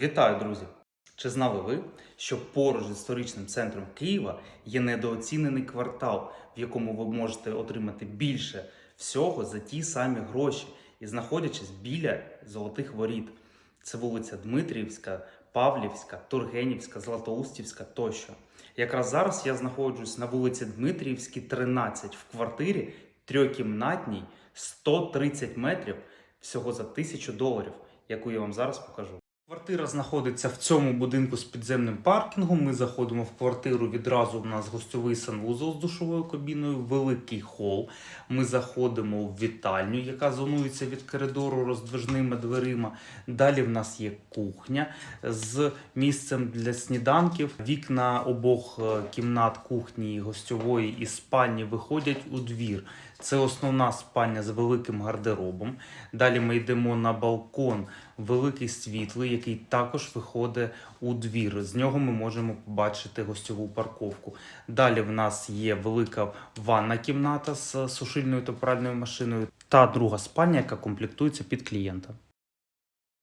Вітаю, друзі! Чи знали ви, що поруч з історичним центром Києва є недооцінений квартал, в якому ви можете отримати більше всього за ті самі гроші і знаходячись біля золотих воріт? Це вулиця Дмитріївська, Павлівська, Тургенівська, Златоустівська тощо. Якраз зараз я знаходжусь на вулиці Дмитріївській, 13 в квартирі трьохкімнатній 130 метрів всього за тисячу доларів, яку я вам зараз покажу. Квартира знаходиться в цьому будинку з підземним паркінгом. Ми заходимо в квартиру. Відразу у нас гостьовий санвузол з душовою кабіною, великий хол. Ми заходимо в вітальню, яка зонується від коридору роздвижними дверима. Далі в нас є кухня з місцем для сніданків. Вікна обох е, кімнат кухні, гостьової і спальні виходять у двір. Це основна спальня з великим гардеробом. Далі ми йдемо на балкон, великий світлий, який також виходить у двір. З нього ми можемо побачити гостьову парковку. Далі в нас є велика ванна кімната з сушильною та пральною машиною та друга спальня, яка комплектується під клієнта.